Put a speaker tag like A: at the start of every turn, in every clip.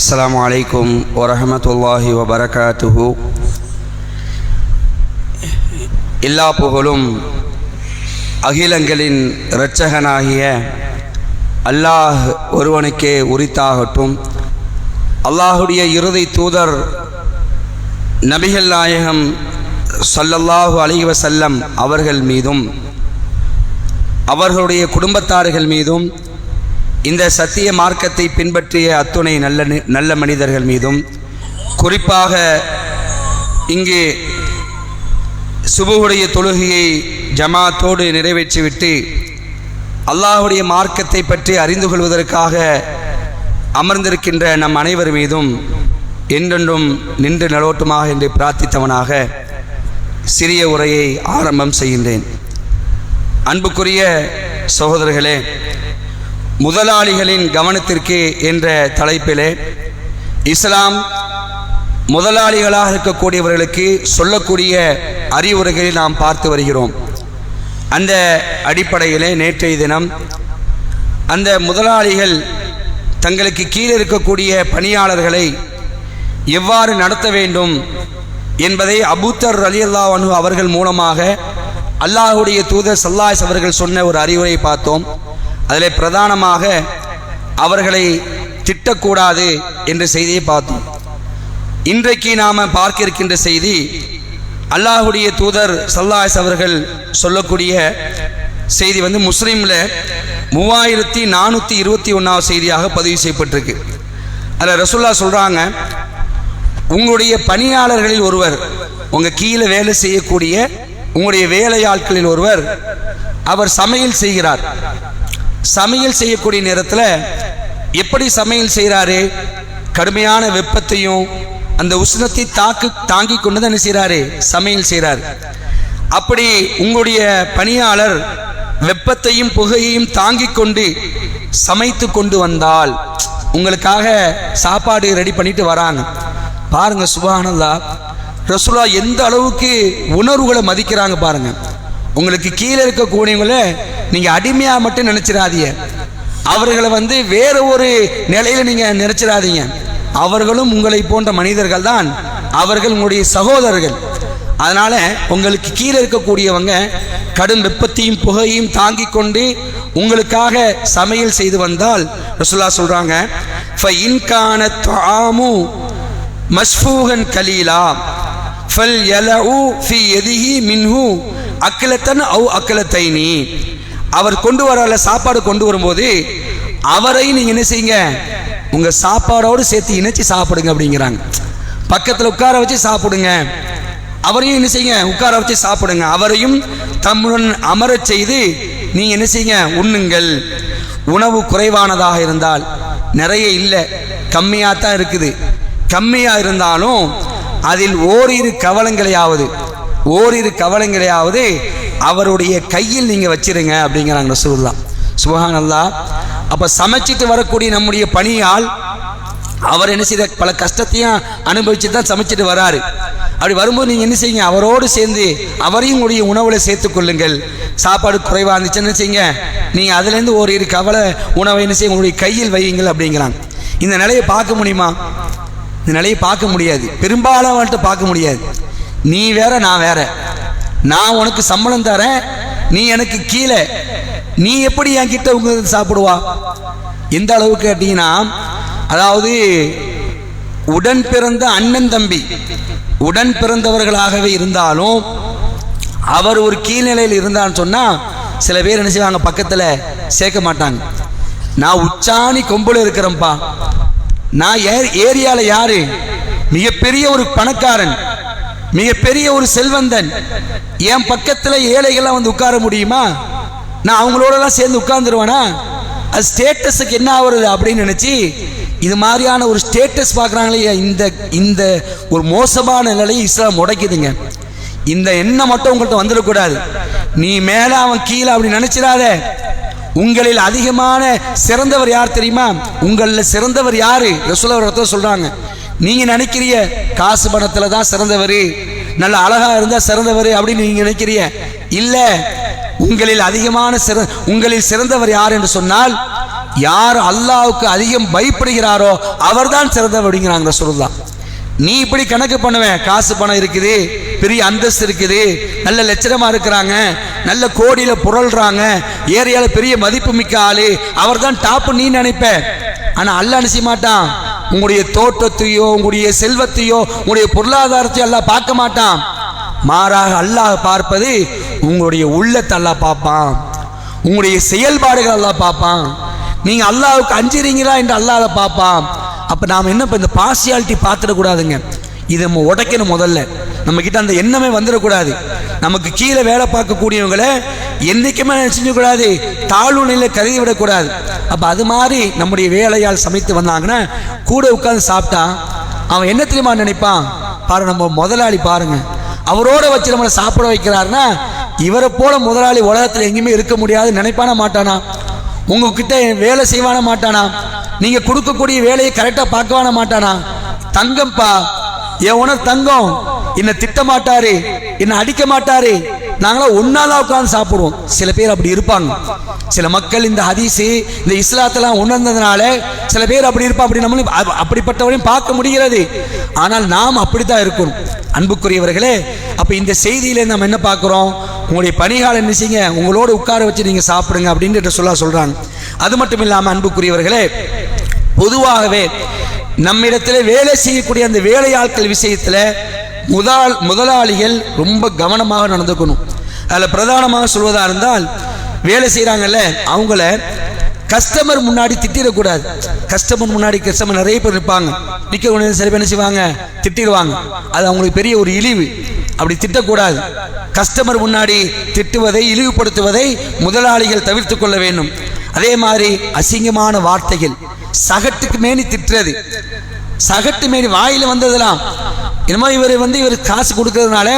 A: السلام عليكم ورحمة الله وبركاته எல்லா புகழும் அகிலங்களின் இரட்சகனாகிய அல்லாஹ் ஒருவனுக்கே உரித்தாகட்டும் அல்லாஹுடைய இறுதி தூதர் நபிகள் நாயகம் ஸல்லல்லாஹு அலைஹி வஸல்லம் அவர்கள் மீதும் அவர்களுடைய குடும்பத்தார்கள் மீதும் இந்த சத்திய மார்க்கத்தை பின்பற்றிய அத்துணை நல்ல நல்ல மனிதர்கள் மீதும் குறிப்பாக இங்கே சுபுவுடைய தொழுகையை ஜமாத்தோடு நிறைவேற்றிவிட்டு அல்லாஹுடைய மார்க்கத்தை பற்றி அறிந்து கொள்வதற்காக அமர்ந்திருக்கின்ற நம் அனைவர் மீதும் என்றென்றும் நின்று நலோட்டுமாக என்று பிரார்த்தித்தவனாக சிறிய உரையை ஆரம்பம் செய்கின்றேன். அன்புக்குரிய சகோதரர்களே முதலாளிகளின் கவனத்திற்கு என்ற தலைப்பிலே இஸ்லாம் முதலாளிகளாக இருக்கக்கூடியவர்களுக்கு சொல்லக்கூடிய அறிவுரைகளை நாம் பார்த்து வருகிறோம். அந்த அடிப்படையிலே நேற்றைய தினம் அந்த முதலாளிகள் தங்களுக்கு கீழே இருக்கக்கூடிய பணியாளர்களை எவ்வாறு நடத்த வேண்டும் என்பதை அபூத்தர் அலி அனு அவர்கள் மூலமாக அல்லாஹுடைய தூதர் சல்லாஸ் அவர்கள் சொன்ன ஒரு அறிவுரை பார்த்தோம். அதில் பிரதானமாக அவர்களை திட்டக்கூடாது என்ற செய்தியை பார்த்தோம். இன்றைக்கு நாம் பார்க்க இருக்கின்ற செய்தி அல்லாஹுடைய தூதர் சல்லாஸ் அவர்கள் சொல்லக்கூடிய செய்தி வந்து முஸ்லீமில் மூவாயிரத்தி நானூற்றி இருபத்தி ஒன்றாவது செய்தியாக பதிவு செய்யப்பட்டிருக்கு. அதில் ரசுல்லா சொல்கிறாங்க உங்களுடைய பணியாளர்களில் ஒருவர் உங்கள் கீழே வேலை செய்யக்கூடிய உங்களுடைய வேலையாட்களில் ஒருவர் அவர் சமையல் செய்கிறார். சமையல் செய்யக்கூடிய நேரத்தில் எப்படி சமையல் செய்கிறாரு கடுமையான வெப்பத்தையும் அந்த உஷ்ணத்தை தாக்கு தாங்கி கொண்டு தான் என்ன செய்கிறாரு சமையல் செய்கிறார் அப்படி உங்களுடைய பணியாளர் வெப்பத்தையும் புகையையும் தாங்கி கொண்டு சமைத்து கொண்டு வந்தால் உங்களுக்காக சாப்பாடு ரெடி பண்ணிட்டு வராங்க. பாருங்க சுபானந்தா ரசுலா எந்த அளவுக்கு உணர்வுகளை மதிக்கிறாங்க பாருங்க. உங்களுக்கு கீழே இருக்கக்கூடியவங்கள நீங்க அடிமையா மட்டும் நினைச்சிடாதீங்க அவர்களை வந்து வேற ஒரு நிலையில நீங்க நினைச்சிடாதீங்க அவர்களும் உங்களை போன்ற மனிதர்கள் தான். அவர்கள் உங்களுடைய சகோதரர்கள். அதனால உங்களுக்கு கீழே இருக்கக்கூடியவங்க கடும் வெப்பத்தையும் புகையும் தாங்கிக் கொண்டு உங்களுக்காக சமையல் செய்து வந்தால் ரசுல்லா சொல்றாங்க "ஃப இன்கான மஸ்ஃபூகன் கலீலா ஃபல் யலஉ ஃபி எதிஹி மின்ஹு அக்லத்தன் அவு அக்லத்தைனி. அவர் கொண்டு வரல சாப்பாடு கொண்டு வரும்போது அவரை நீங்க என்ன செய்யுங்க? உங்க சாப்பாடோடு சேர்த்து இணைச்சி சாப்பிடுங்க அப்படிங்கிறாங்க. பக்கத்துல உட்கார வச்சு சாப்பிடுங்க. அவரையும் என்ன செய்யுங்க? உட்கார வச்சு சாப்பிடுங்க. அவரையும் தம்முடன் அமரச் செய்து நீங்கள் என்ன செய்யுங்க? உண்ணுங்கள். உணவு குறைவானதாக இருந்தால் நிறைய இல்லை கம்மியாக தான் இருக்குது. கம்மியாக இருந்தாலும் அதில் ஓரிரு கவலங்களையாவது ஓரிரு கவலங்களையாவது அவருடைய கையில் நீங்கள் வச்சிருங்க அப்படிங்கிறாங்க ரசூல்லா சுபஹான் அல்லா அப்போ சமைச்சிட்டு வரக்கூடிய நம்முடைய பணியால் அவர் என்ன செய்த பல கஷ்டத்தையும் அனுபவிச்சு தான் சமைச்சிட்டு வராரு. அப்படி வரும்போது நீங்கள் என்ன செய்யுங்க அவரோடு சேர்ந்து அவரையும் உங்களுடைய உணவில் சேர்த்து கொள்ளுங்கள். சாப்பாடு குறைவாக இருந்துச்சுன்னு என்ன செய்யுங்க நீங்கள் அதுலேருந்து ஒரு இரு கவலை உணவை என்ன செய்ய உங்களுடைய கையில் வையுங்கள் அப்படிங்கிறாங்க. இந்த நிலையை பார்க்க முடியுமா? இந்த நிலையை பார்க்க முடியாது. பெரும்பாலானவன்ட்டு பார்க்க முடியாது. நீ வேற நான் வேற. நான் உனக்கு சம்பளம் தரேன் நீ எனக்கு கீழே. நீ எப்படி என் கிட்ட உங்க சாப்பிடுவா? எந்த அளவுக்கு கேட்டீங்கன்னா அதாவது உடன் பிறந்த அண்ணன் தம்பி உடன் பிறந்தவர்களாகவே இருந்தாலும் அவர் ஒரு கீழ்நிலையில் இருந்தான்னு சொன்னால் சில பேர் என்ன செய்வாங்க பக்கத்தில் சேர்க்க மாட்டாங்க. நான் உச்சாணி கொம்புல இருக்கிறேன்ப்பா. நான் ஏ- ஏரியாவில் யாரு? மிகப்பெரிய ஒரு பணக்காரன். மிகப்பெரிய ஒரு செல்வந்தன். என் பக்கத்தில் ஏழைகள்லாம் வந்து உட்கார முடியுமா? நான் அவங்களோடலாம் சேர்ந்து உட்கார்ந்துருவேனா? அது ஸ்டேட்டஸுக்கு என்ன ஆகுறது அப்படின்னு நினச்சி இது மாதிரியான ஒரு ஸ்டேட்டஸ் பார்க்குறாங்களே இந்த இந்த ஒரு மோசமான நிலையை இஸ்லாம் உடைக்குதுங்க. இந்த எண்ணம் மட்டும் உங்கள்கிட்ட வந்துடக்கூடாது. நீ மேல அவன் கீழே அப்படி நினைச்சிடாத. உங்களில் அதிகமான சிறந்தவர் யார் தெரியுமா? உங்களில் சிறந்தவர் யாரு? ரசூலவர் சொல்கிறாங்க நீங்கள் நீங்க நினைக்கிறீங்க காசு பணத்துல தான் சிறந்தவர்? நல்ல அழகா இருந்தா சிறந்தவர் அப்படின்னு நீங்க நினைக்கிறீங்க இல்ல உங்களில் அதிகமான சிற உங்களில் சிறந்தவர் யார் என்று சொன்னால் யார் அல்லாவுக்கு அதிகம் பயப்படுகிறாரோ அவர்தான் சிறந்தவர் அப்படிங்கிறாங்க சொல்லலாம் நீ இப்படி கணக்கு பண்ணுவேன் காசு பணம் இருக்குது பெரிய அந்தஸ்து இருக்குது நல்ல லட்சணமா இருக்கிறாங்க நல்ல கோடியில புரள்றாங்க ஏரியால பெரிய மதிப்பு மிக்க ஆளு அவர் தான் டாப் நீ நினைப்ப. ஆனா அல்லாஹ் நினைச்ச மாட்டான்? உங்களுடைய தோட்டத்தையோ உங்களுடைய செல்வத்தையோ உங்களுடைய பொருளாதாரத்தையோ எல்லாம் பார்க்க மாட்டான். மாறாக அல்லாஹ் பார்ப்பது உங்களுடைய உள்ளத்தை அல்லாஹ் பார்ப்பான். உங்களுடைய செயல்பாடுகள் எல்லாம் பார்ப்பான். நீங்கள் அல்லாவுக்கு அஞ்சுறீங்களா என்று அல்லாஹ் அதை பார்ப்பான். அப்போ நாம் என்ன இப்போ இந்த பார்சியாலிட்டி பார்த்துடக்கூடாதுங்க இதை நம்ம உடைக்கணும் முதல்ல. நம்ம கிட்ட அந்த எண்ணமே வந்துடக்கூடாது நமக்கு கீழே வேலை பார்க்கக்கூடியவங்களை என்றைக்குமே செஞ்சக்கூடாது தாழ்வு நிலையில கருதி விடக்கூடாது. அப்போ அது மாதிரி நம்முடைய வேலையால் சமைத்து வந்தாங்கன்னா கூட உட்காந்து சாப்பிட்டா அவன் என்ன தெரியுமா நினைப்பான்? பாரு நம்ம முதலாளி பாருங்க. அவரோட வச்சு நம்மளை சாப்பிட வைக்கிறாருன்னா இவரை போல முதலாளி உலகத்தில் எங்கேயுமே இருக்க முடியாது நினைப்பானா மாட்டானா? உங்ககிட்ட வேலை செய்வான மாட்டானா? நீங்க கொடுக்கக்கூடிய வேலையை கரெக்டாக பார்க்கவான மாட்டானா? தங்கம்ப்பா என் உணர் தங்கம். என்னை திட்ட மாட்டாரு என்னை அடிக்க மாட்டாரு. நாங்களாம் ஒன்னாலாம் உட்காந்து சாப்பிடுவோம். சில பேர் அப்படி இருப்பாங்க. சில மக்கள் இந்த ஹதீஸு இந்த இஸ்லாத்தெல்லாம் உணர்ந்ததுனால சில பேர் அப்படி இருப்பா அப்படி நம்மளும் அப்படிப்பட்டவரையும் பார்க்க முடிகிறது. ஆனால் நாம் அப்படித்தான் இருக்கணும். அன்புக்குரியவர்களே அப்போ இந்த செய்தியில நம்ம என்ன பார்க்குறோம்? உங்களுடைய பணிகால என்ன செய்யுங்க? உங்களோட உட்கார வச்சு நீங்கள் சாப்பிடுங்க அப்படின்னு சொல்ல சொல்கிறாங்க அது மட்டும் இல்லாமல் அன்புக்குரியவர்களே பொதுவாகவே நம்மிடத்தில் வேலை செய்யக்கூடிய அந்த வேலையாட்கள் விஷயத்தில் முதல் முதலாளிகள் ரொம்ப கவனமாக நடந்துக்கணும். அதில் பிரதானமாக சொல்வதாக இருந்தால் வேலை செய்கிறாங்கல்ல அவங்கள கஸ்டமர் முன்னாடி திட்டிடக்கூடாது. கஸ்டமர் முன்னாடி கஸ்டமர் நிறைய பேர் இருப்பாங்க. நிற்க கொண்டு சில பேர் என்ன செய்வாங்க? திட்டிடுவாங்க. அது அவங்களுக்கு பெரிய ஒரு இழிவு. அப்படி திட்டக்கூடாது. கஸ்டமர் முன்னாடி திட்டுவதை இழிவுபடுத்துவதை முதலாளிகள் தவிர்த்து கொள்ள வேண்டும். அதே மாதிரி அசிங்கமான வார்த்தைகள். சகட்டுக்கு மேனி திட்டுறது. சகட்டு மேனி வாயில் வந்ததெல்லாம் என்னமோ இவர் வந்து இவர் காசு கொடுக்கறதுனால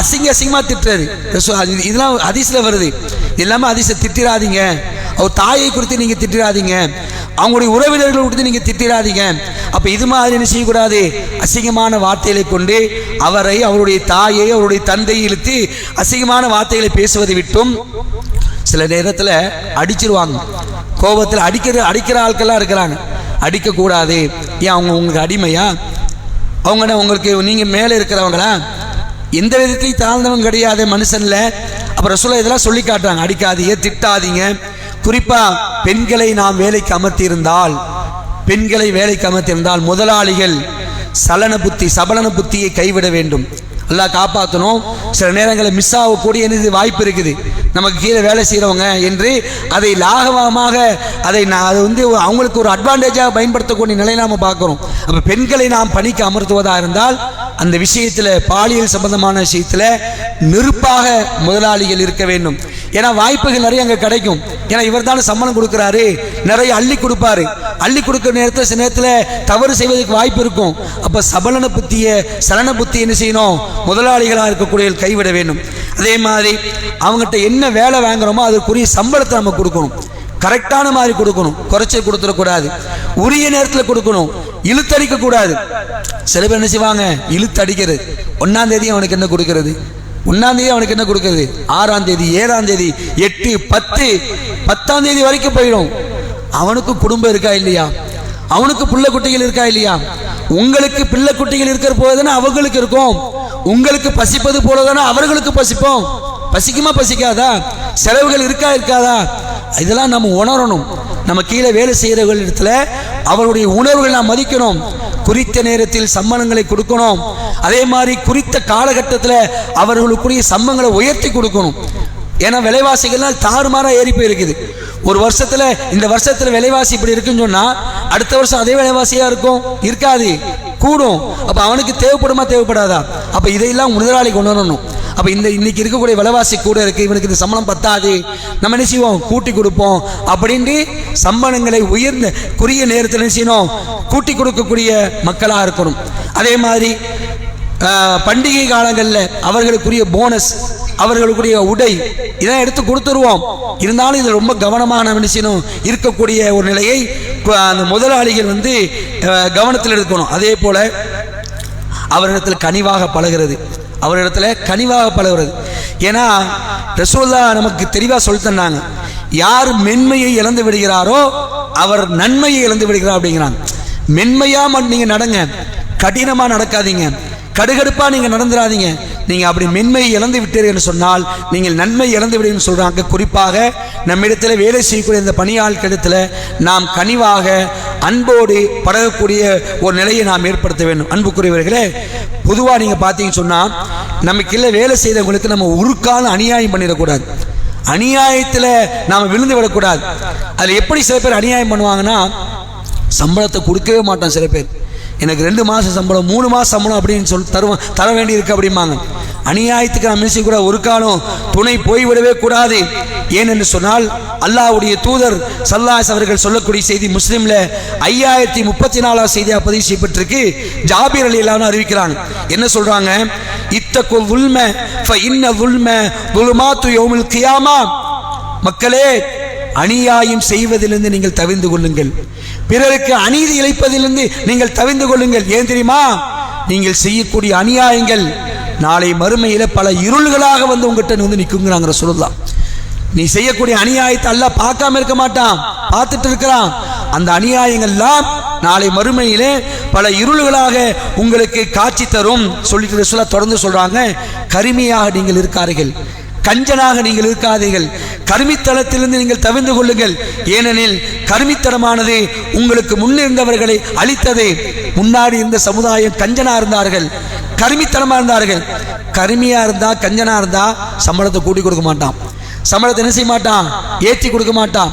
A: அசிங்க அசிங்கமா திட்டுறது இதெல்லாம் அதிசல வருது. எல்லாமே அதிச திட்டிடாதீங்க அவர் தாயை குறித்து நீங்கள் திட்டிடாதீங்க அவங்களுடைய உறவினர்கள் கொடுத்து நீங்கள் திட்டிடாதீங்க அப்போ இது மாதிரி என்ன செய்யக்கூடாது? அசிங்கமான வார்த்தைகளை கொண்டு அவரை அவருடைய தாயை அவருடைய தந்தையை இழுத்து அசிங்கமான வார்த்தைகளை பேசுவதை விட்டும் சில நேரத்தில் அடிச்சிருவாங்க. கோபத்தில் அடிக்கிற அடிக்கிற ஆட்கள்லாம் இருக்கிறாங்க. அடிக்கக்கூடாது. ஏன் அவங்க உங்களுக்கு அடிமையா? அவங்க உங்களுக்கு நீங்கள் மேலே இருக்கிறவங்களா? எந்த விதத்தையும் தாழ்ந்தவங்க கிடையாது மனுஷன்ல. அப்புறம் சொல்ல இதெல்லாம் சொல்லி காட்டுறாங்க. அடிக்காதீங்க திட்டாதீங்க. குறிப்பாக பெண்களை நாம் வேலைக்கு அமர்த்தியிருந்தால் பெண்களை வேலைக்கு அமர்த்தியிருந்தால் முதலாளிகள் சலன புத்தி சபலன புத்தியை கைவிட வேண்டும். எல்லாம் காப்பாற்றணும் சில நேரங்களில் மிஸ் ஆகக்கூடிய என்னது வாய்ப்பு இருக்குது. நமக்கு கீழே வேலை செய்கிறவங்க என்று அதை லாகவமாக அதை நான் அது வந்து அவங்களுக்கு ஒரு அட்வான்டேஜாக பயன்படுத்தக்கூடிய நிலையை நாம் பார்க்குறோம். அப்போ பெண்களை நாம் பணிக்கு அமர்த்துவதாக இருந்தால் அந்த விஷயத்தில் பாலியல் சம்பந்தமான விஷயத்தில் நெருப்பாக முதலாளிகள் இருக்க வேண்டும். ஏன்னா வாய்ப்புகள் நிறைய அங்கே கிடைக்கும். ஏன்னா இவர் தானே சம்பளம் கொடுக்குறாரு. நிறைய அள்ளி கொடுப்பாரு. அள்ளி கொடுக்குற நேரத்தில் சில நேரத்தில் தவறு செய்வதற்கு வாய்ப்பு இருக்கும். அப்போ சபலன புத்தியை சலன புத்தி என்ன செய்யணும்? முதலாளிகளாக இருக்கக்கூடிய கைவிட வேண்டும். அதே மாதிரி அவங்ககிட்ட என்ன வேலை வாங்குறோமோ அதுக்குரிய சம்பளத்தை நம்ம கொடுக்கணும். கரெக்டான மாதிரி கொடுக்கணும். குறைச்சல் கொடுத்துடக்கூடாது. உரிய நேரத்தில் கொடுக்கணும். இழுத்தடிக்க கூடாது சில பேர் என்ன செய்வாங்க? இழுத்தடிக்கிறது. ஒன்னாம் தேதி அவனுக்கு என்ன கொடுக்கறது? ஒன்னாம் தேதி அவனுக்கு என்ன கொடுக்குறது? ஆறாம் தேதி ஏழாம் தேதி எட்டு பத்து பத்தாம் தேதி வரைக்கும் போயிடும். அவனுக்கு குடும்பம் இருக்கா இல்லையா? அவனுக்கு பிள்ளை குட்டிகள் இருக்கா இல்லையா? உங்களுக்கு பிள்ளை குட்டிகள் இருக்கிற போதுதானே அவங்களுக்கு இருக்கும். உங்களுக்கு பசிப்பது போல தானே அவர்களுக்கு பசிப்போம். பசிக்குமா பசிக்காதா? செலவுகள் இருக்கா இருக்காதா? இதெல்லாம் நம்ம உணரணும். நம்ம கீழே வேலை செய்கிறவர்கள் இடத்துல அவருடைய உணர்வுகள் நாம் மதிக்கணும். குறித்த நேரத்தில் சம்மனங்களை கொடுக்கணும். அதே மாதிரி குறித்த காலகட்டத்தில் அவர்களுக்குரிய சம்மங்களை உயர்த்தி கொடுக்கணும். ஏன்னா விலைவாசிகள்லாம் தாறுமாறாக ஏறி போயிருக்குது. ஒரு வருஷத்தில் இந்த வருஷத்தில் விலைவாசி இப்படி இருக்குன்னு சொன்னால் அடுத்த வருஷம் அதே விலைவாசியாக இருக்கும்? இருக்காது. கூடும். அப்போ அவனுக்கு தேவைப்படுமா தேவைப்படாதா? அப்போ இதையெல்லாம் முதலாளி கொண்டு வரணும். அப்போ இந்த இன்னைக்கு இருக்கக்கூடிய விலைவாசி கூட இருக்கு. இவனுக்கு இந்த சம்பளம் பத்தாது. நம்ம என்ன செய்வோம்? கூட்டி கொடுப்போம். அப்படின்ட்டு சம்பளங்களை உயர்ந்த குறுகிய நேரத்தில் என்ன செய்யணும்? கூட்டி கொடுக்கக்கூடிய மக்களாக இருக்கணும். அதே மாதிரி பண்டிகை காலங்களில் அவர்களுக்குரிய போனஸ் அவர்களுக்குரிய உடை இதெல்லாம் எடுத்து கொடுத்துருவோம். இருந்தாலும் இதில் ரொம்ப கவனமான மனுஷனும் இருக்கக்கூடிய ஒரு நிலையை அந்த முதலாளிகள் வந்து கவனத்தில் எடுக்கணும். அதே போல் அவரிடத்தில் கனிவாக பழகிறது. அவரிடத்துல கனிவாக பழகிறது ஏன்னா ரசூல்லா நமக்கு தெளிவாக சொல்லி தந்தாங்க. யார் மென்மையை இழந்து விடுகிறாரோ அவர் நன்மையை இழந்து விடுகிறார் அப்படிங்கிறாங்க. மென்மையா மட் நீங்க நடங்க. கடினமா நடக்காதீங்க. கடுகடுப்பா நீங்க நடந்துடாதீங்க நீங்க அப்படி மென்மையை இழந்து விட்டீர்கள் என்று சொன்னால் நீங்கள் நன்மை இழந்து விடுவீங்கன்னு சொல்றாங்க. குறிப்பாக நம்மிடத்தில் வேலை செய்யக்கூடிய இந்த பணியாட்களிடத்தில் நாம் கனிவாக அன்போடு பழகக்கூடிய ஒரு நிலையை நாம் ஏற்படுத்த வேண்டும். அன்புக்குரியவர்களே பொதுவாக நீங்கள் பார்த்தீங்கன்னு சொன்னால் நமக்கு இல்லை வேலை செய்தவங்களுக்கு நம்ம உருக்கான அநியாயம் பண்ணிடக்கூடாது. அநியாயத்தில் நாம் விழுந்து விடக்கூடாது. அதில் எப்படி சில பேர் அநியாயம் பண்ணுவாங்கன்னா சம்பளத்தை கொடுக்கவே மாட்டோம் சில பேர். எனக்கு ரெண்டு மாதம் சம்பளம் மூணு மாதம் சம்பளம் அப்படின்னு சொல்லி தருவோம் தர வேண்டியிருக்கு அப்படிம்பாங்க. அநியாயத்துக்கு நாம் என்ன கூட ஒரு காலம் துணை போய்விடவே கூடாது. ஏனென்று சொன்னால் அல்லாவுடைய தூதர் சல்லாஸ் அவர்கள் சொல்லக்கூடிய செய்தி முஸ்லீம்ல ஐயாயிரத்தி முப்பத்தி நாலாம் செய்தியாக பதிவு செய்யப்பட்டிருக்கு. ஜாபீர் அலி இல்லாமல் அறிவிக்கிறாங்க. என்ன சொல்றாங்க? இத்தக்கு உல்ம இன்ன உள்ம துலுமாத்து யோமில் கியாமா. மக்களே அநியாயம் செய்வதிலிருந்து நீங்கள் தவிர்ந்து கொள்ளுங்கள். பிறருக்கு அநீதி இழைப்பதிலிருந்து நீங்கள் தவிர்ந்து கொள்ளுங்கள். ஏன் தெரியுமா? நீங்கள் செய்யக்கூடிய அநியாயங்கள் நாளை மறுமையில் பல இருள்களாக வந்து உங்ககிட்ட வந்து நிற்குங்கிறாங்கிற சொல்லலாம் நீ செய்யக்கூடிய அநியாயத்தை அல்ல பார்க்காம இருக்க மாட்டான் பார்த்துட்டு இருக்கிறான். அந்த அநியாயங்கள்லாம் நாளை மறுமையிலே பல இருள்களாக உங்களுக்கு காட்சி தரும் சொல்லிட்டு சொல்ல தொடர்ந்து சொல்றாங்க. கருமையாக நீங்கள் இருக்கார்கள். கஞ்சனாக நீங்கள் இருக்காதீர்கள். கருமித்தனத்திலிருந்து நீங்கள் தவிர்ந்து கொள்ளுங்கள். ஏனெனில் கருமித்தனமானது உங்களுக்கு முன்னிருந்தவர்களை அழித்தது. முன்னாடி இருந்த சமுதாயம் கஞ்சனா இருந்தார்கள். கருமித்தனமா இருந்தார்கள். கருமியா இருந்தா கஞ்சனா இருந்தா சம்பளத்தை கூட்டி கொடுக்க மாட்டான். சம்பளத்தை என்ன செய்ய மாட்டான்? ஏற்றி கொடுக்க மாட்டான்.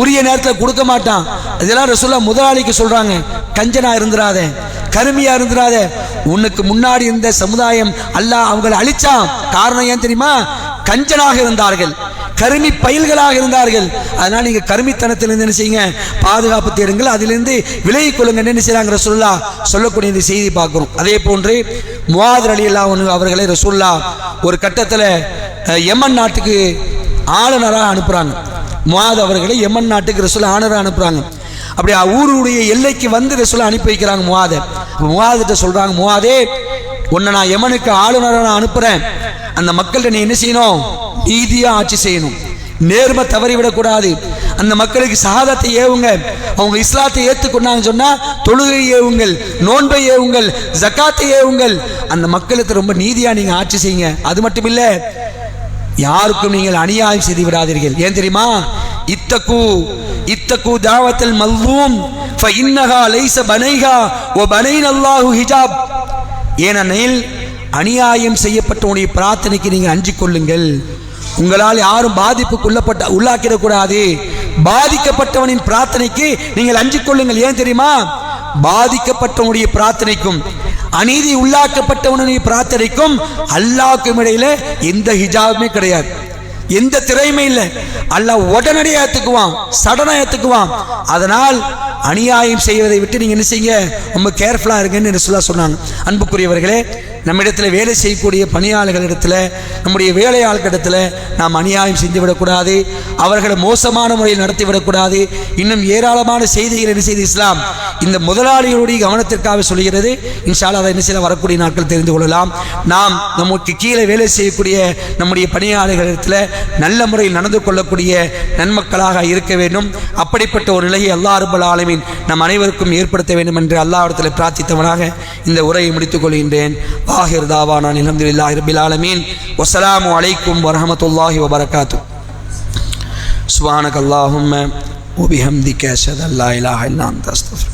A: உரிய நேரத்தில் கொடுக்க மாட்டான். இதெல்லாம் ரசூல்லா முதலாளிக்கு சொல்றாங்க. கஞ்சனா இருந்துடாத கருமியா இருந்துடாத உனக்கு முன்னாடி இருந்த சமுதாயம் அல்லாஹ் அவங்களை அழிச்சான். காரணம் ஏன் தெரியுமா? கஞ்சனாக இருந்தார்கள். கருமி பயில்களாக இருந்தார்கள். அதனால் நீங்கள் கருமித்தனத்திலிருந்து என்ன செய்யுங்க? பாதுகாப்பு தேடுங்கள். அதிலிருந்து விலகி கொள்ளுங்க என்ன செய்யறாங்க ரசூல்லா சொல்லக்கூடிய இந்த செய்தி பார்க்குறோம். அதே போன்று முவாதர் அலி அல்லா அவர்களை ரசூல்லா ஒரு கட்டத்தில் யமன் நாட்டுக்கு ஆளுநராக அனுப்புகிறாங்க முவாத் அவர்களை யமன் நாட்டுக்கு ரசூல் ஆளுநராக அனுப்புகிறாங்க அப்படி ஊருடைய எல்லைக்கு வந்து ரசூலை அனுப்பி வைக்கிறாங்க முவாத. முவாதிட்ட சொல்கிறாங்க முவாதே உன்னை நான் யமனுக்கு ஆளுநராக நான் அனுப்புகிறேன் அந்த மக்கள்கிட்ட நீ என்ன செய்யணும்? நீதியா ஆட்சி செய்யணும். நேர்மை தவறிவிடக்கூடாது அந்த மக்களுக்கு சகாதத்தை ஏவுங்க அவங்க இஸ்லாத்தை ஏற்றுக்கொண்டாங்கன்னு சொன்னா தொழுகை ஏவுங்கள் நோன்பை ஏவுங்கள் ஜக்காத்தை ஏவுங்கள். அந்த மக்களுக்கு ரொம்ப நீதியா நீங்க ஆட்சி செய்யுங்க. அது மட்டும் இல்லை யாருக்கும் நீங்கள் அநியாயம் செய்து விடாதீர்கள். ஏன் தெரியுமா? இத்தகு இத்தகு தாவத்தல் மல்வூம் இன்னகா லைச பனைஹா ஓ பனை அல்லாஹு ஹிஜாப். ஏனெனில் அநியாயம் செய்யப்பட்டவனுடைய பிரார்த்தனைக்கு நீங்கள் அஞ்சு கொள்ளுங்கள். உங்களால் யாரும் பாதிப்புக்குள்ளப்பட்ட உள்ளாக்கிடக்கூடாது. பாதிக்கப்பட்டவனின் பிரார்த்தனைக்கு நீங்கள் அஞ்சு கொள்ளுங்கள். ஏன் தெரியுமா? பாதிக்கப்பட்டவனுடைய பிரார்த்தனைக்கும் அநீதி உள்ளாக்கப்பட்டவனுடைய பிரார்த்தனைக்கும் அல்லாஹ்க்கும் இடையில எந்த ஹிஜாபுமே கிடையாது. எந்த திறமை இல்லை. அல்லாஹ் உடனடியாக ஏற்றுக்குவான் சடனாக ஏற்றுக்குவான் அதனால் அநியாயம் செய்வதை விட்டு நீங்கள் என்ன செய்யுங்க? ரொம்ப கேர்ஃபுல்லாக இருங்கன்னு சொல்ல சொன்னாங்க. அன்புக்குரியவர்களே நம்மிடத்தில் வேலை செய்யக்கூடிய பணியாளர்களிடத்தில் நம்முடைய வேலையாளர்களிடத்தில் நாம் அநியாயம் செஞ்சு விடக்கூடாது அவர்களை மோசமான முறையில் நடத்தி விடக்கூடாது இன்னும் ஏராளமான செய்திகள் என்ன செய்து இஸ்லாம்? இந்த முதலாளிகளுடைய கவனத்திற்காக சொல்கிறது இன்ஷால்லா அதை என்ன செய்ய வரக்கூடிய நாட்கள் தெரிந்து கொள்ளலாம் நாம் நமக்கு கீழே வேலை செய்யக்கூடிய நம்முடைய பணியாளர்களிடத்தில் நல்ல முறையில் நடந்து கொள்ளக்கூடிய நன்மக்களாக இருக்க வேண்டும் அப்படிப்பட்ட ஒரு நிலையை அல்லாஹ் ரபுல் ஆலமீன் நம் அனைவருக்கும் ஏற்படுத்த வேண்டும் என்று அல்லாஹ்விடத்தில் பிரார்த்தித்தவனாக இந்த உரையை முடித்துக் கொள்கின்றேன் ஆஹிர் தாவானான் அல்ஹம்துலில்லாஹி ரபில் ஆலமீன் வஸ்ஸலாமு அலைக்கும் வரஹமத்துல்லாஹி வபரகாத்து சுப்ஹானக அல்லாஹும்ம وبحمدك أشهد أن لا إله إلا أنت أستغفرك